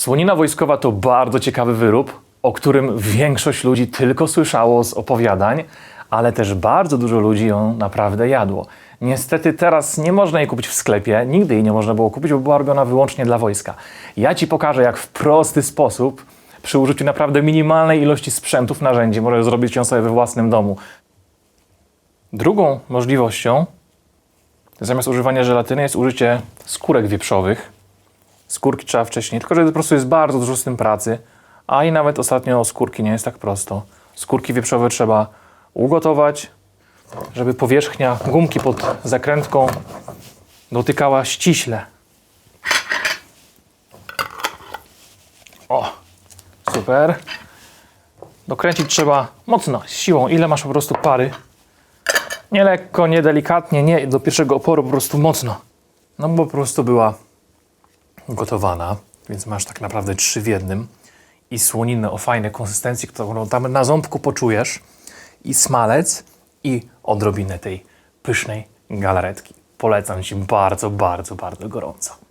Słonina wojskowa to bardzo ciekawy wyrób, o którym większość ludzi tylko słyszało z opowiadań, ale też bardzo dużo ludzi ją naprawdę jadło. Niestety teraz nie można jej kupić w sklepie, nigdy jej nie można było kupić, bo była robiona wyłącznie dla wojska. Ja Ci pokażę, jak w prosty sposób, przy użyciu naprawdę minimalnej ilości sprzętów, narzędzi, możesz zrobić ją sobie we własnym domu. Drugą możliwością, zamiast używania żelatyny, jest użycie skórek wieprzowych. Skórki trzeba wcześniej, tylko że po prostu jest bardzo dużo z tym pracy, a i nawet ostatnio skórki nie jest tak prosto. Skórki wieprzowe trzeba ugotować, żeby powierzchnia gumki pod zakrętką dotykała ściśle. O, super. Dokręcić trzeba mocno, siłą, ile masz po prostu pary. Nie lekko, nie delikatnie, nie do pierwszego oporu, po prostu mocno. No bo po prostu była gotowana, więc masz tak naprawdę trzy w jednym. I słoninę o fajnej konsystencji, którą tam na ząbku poczujesz, i smalec, i odrobinę tej pysznej galaretki. Polecam Ci bardzo, bardzo, bardzo gorąco.